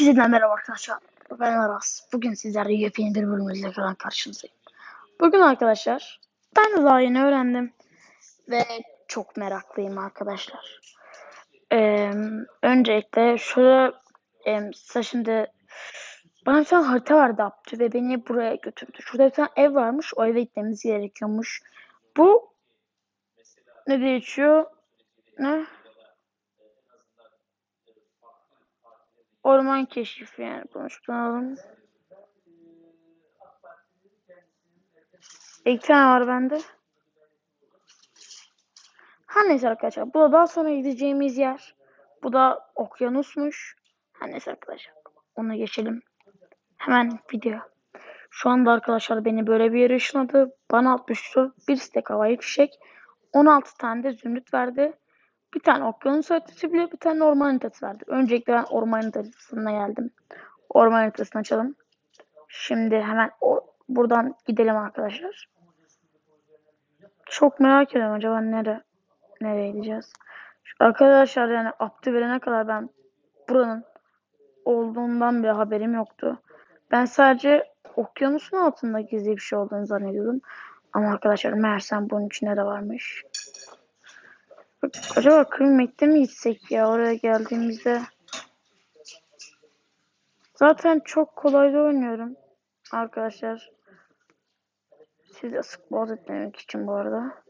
Herkese merhaba arkadaşlar. Ben Aras. Bugün sizlerle yepyeni bir bölümle ekran karşınızdayım. Bugün arkadaşlar ben de daha yeni öğrendim. Ve çok meraklıyım arkadaşlar. Ee, öncelikle şöyle e, size şimdi bana bir tane harita vardı Abdü ve beni buraya götürdü. Şurada bir tane ev varmış. O eve gitmemiz gerekiyormuş. Bu ne geçiyor? Ne? Orman keşifi yani alalım. İki tane var bende. Her neyse arkadaşlar. Bu da daha sonra gideceğimiz yer. Bu da okyanusmuş. Her neyse arkadaşlar. Ona geçelim. Hemen video. Şu anda arkadaşlar beni böyle bir yere ışınladı. Bana 64 bir istek havai fişek. 16 tane de zümrüt verdi. Bir tane okyanus haritası bile bir tane orman haritası verdi. Öncelikle ben orman haritasına geldim. Orman haritasını açalım. Şimdi hemen o, buradan gidelim arkadaşlar. Çok merak ediyorum acaba nere nereye gideceğiz. Şu arkadaşlar yani Abdü verene kadar ben buranın olduğundan bile haberim yoktu. Ben sadece okyanusun altında gizli bir şey olduğunu zannediyordum. Ama arkadaşlar meğersem bunun içinde de varmış. Acaba Kırmek'te mi gitsek ya oraya geldiğimizde? Zaten çok kolay da oynuyorum arkadaşlar. Sizi sık boğaz etmemek için bu arada.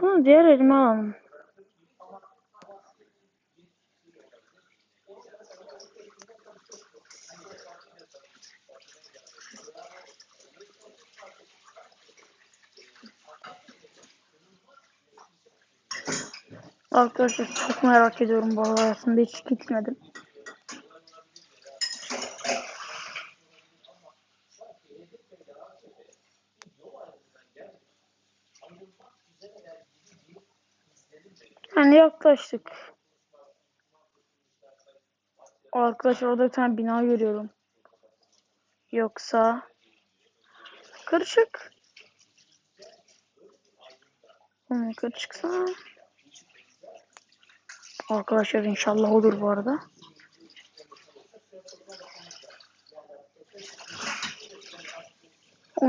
Bunu diğer elime alalım. Arkadaşlar çok merak ediyorum bu hayatımda hiç gitmedim. Yani yaklaştık. Arkadaşlar orada bir tane bina görüyorum. Yoksa karışık. Hmm, karışıksa Arkadaşlar inşallah olur bu arada.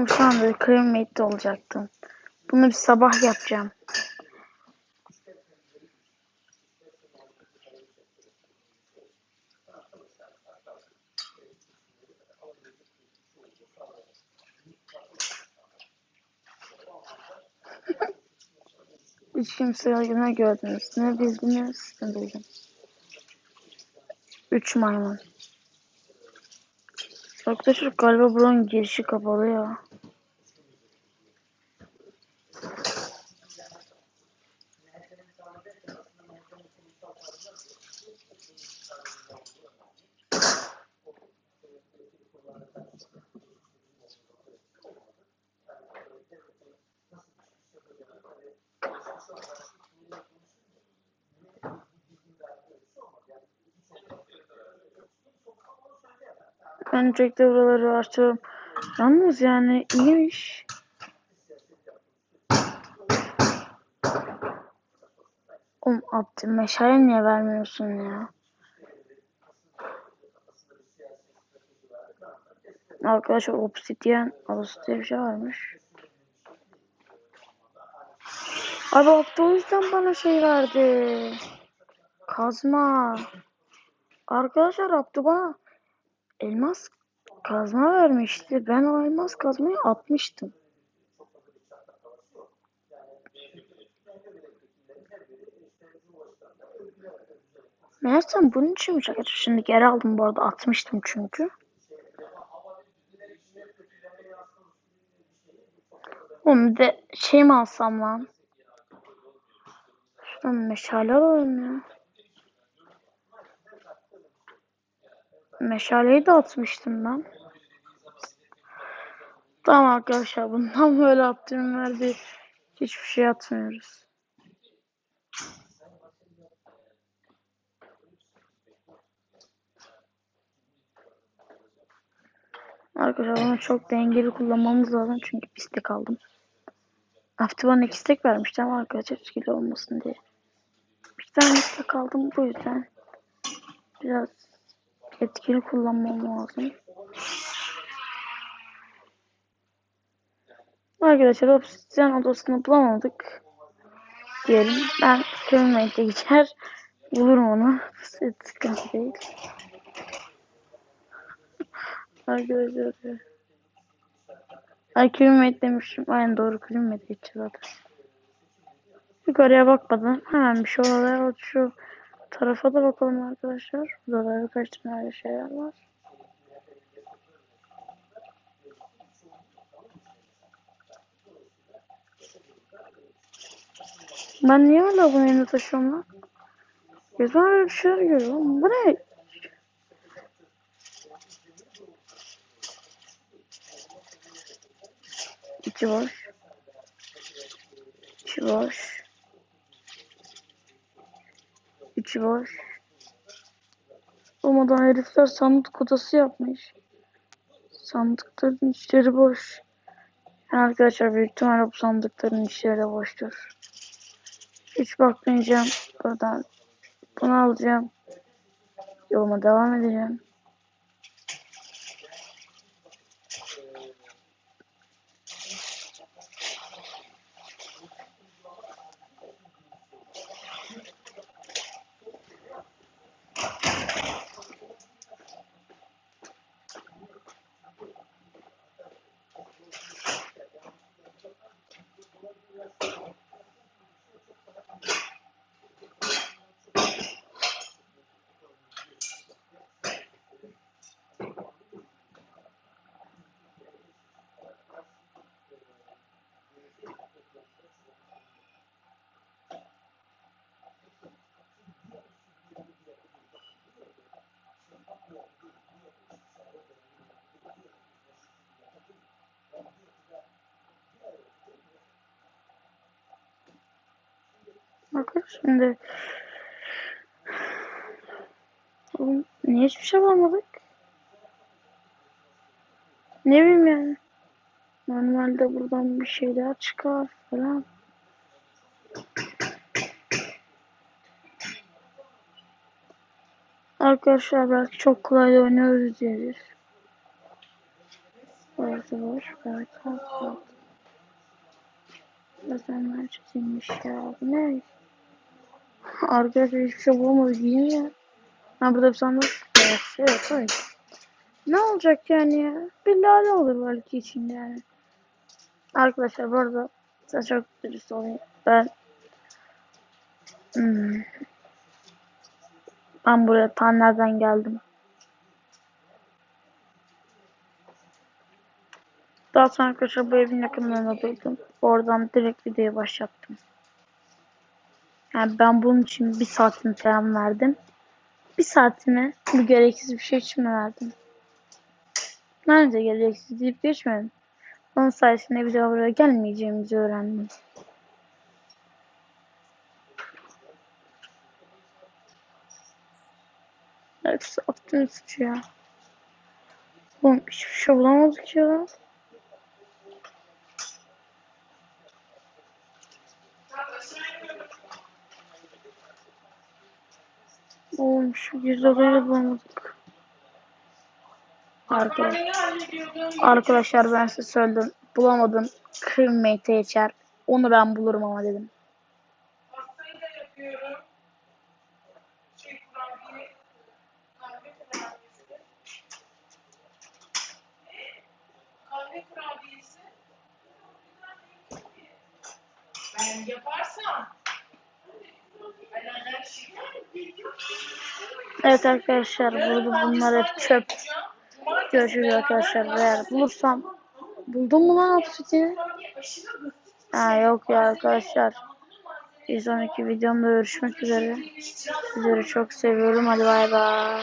Şu anda cremate olacaktım. Bunu bir sabah yapacağım. Hiç kimse ne gördünüz? Ne bildiniz? Ne bildim. Üç maymun. Arkadaşlar galiba buranın girişi kapalı ya. Ben öncelikle buraları araştırıyorum. Yalnız yani iyiymiş. Oğlum Abdü meşale niye vermiyorsun ya? Arkadaşlar obsidian adası diye bir şey varmış. Abi Abdü o yüzden bana şey verdi. Kazma. Arkadaşlar Abdü bana elmas kazma vermişti. Ben o elmas kazmayı atmıştım. Meğersem bunun için mi arkadaşlar? Şimdi geri aldım bu arada atmıştım çünkü. Oğlum de şey mi alsam lan? Şuradan meşale alalım ya. Meşaleyi de atmıştım ben. Tamam arkadaşlar bundan böyle yaptığım verdi. Hiçbir şey atmıyoruz. Arkadaşlar bunu çok dengeli kullanmamız lazım çünkü pislik aldım. Hafta bana iki istek vermişti ama arkadaşlar etkili olmasın diye. Bir İsternlikte kaldım bu yüzden. Biraz etkili kullanmam lazım. Arkadaşlar obsidyen odasını bulamadık. Diyelim. Ben Köln'e geçer. Bulurum onu. Sıkıntı değil. Arkadaşlar. Ay Köln'e demişim. Aynen doğru Köln'e geçeceğiz zaten. Yukarıya bakmadan hemen bir şu olaya şu tarafa da bakalım arkadaşlar. Burada da birkaç tane öyle şeyler var. Ben niye hala bunu elinde taşıyorum lan? Gözüme öyle bir şeyler görüyorum. Bu ne? İçi boş. İçi boş. İçi boş. Olmadan herifler sandık odası yapmış. Sandıkların içleri boş. Yani arkadaşlar büyük ihtimalle bu sandıkların içleri boştur. Hiç bakmayacağım. Buradan bunu alacağım. Yoluma devam edeceğim. Şimdi. Oğlum niye hiçbir şey bulamadık? Ne bileyim yani. Normalde buradan bir şeyler çıkar falan. Arkadaşlar belki çok kolay oynuyoruz diyedir. Burası boş. Evet, haklı. Özenler çizilmiş ya. Bu ne? Arkadaşlar hiçbir şey bulamadık mi ya? Ha burada bir sandık. Evet, evet, evet. Ne olacak yani ya? Bir lale olur belki içinde yani. Arkadaşlar bu arada size çok dürüst olayım. Ben hmm, ben buraya Tanrı'dan geldim. Daha sonra arkadaşlar bu evin yakınlarında durdum. Oradan direkt videoya başlattım. Yani ben bunun için bir saatimi falan verdim. Bir saatimi bu gereksiz bir şey için mi verdim? Nerede gereksiz deyip geçmedim. Onun sayesinde bir daha buraya gelmeyeceğimizi öğrendim. Hepsi suçu ya. Oğlum hiçbir şey bulamadık ya. Oğlum şu yüz odayı bulamadık. Arkadaşlar, arkadaşlar ben size söyledim. Bulamadım. Crewmate'e geçer. Onu ben bulurum ama dedim. Pastayı da Evet arkadaşlar burada bunlar hep çöp. Görüşürüz arkadaşlar. Eğer bulursam buldum mu lan basit. Ha yok ya arkadaşlar. Bir sonraki videomda görüşmek üzere. Sizleri çok seviyorum. Hadi bay bay.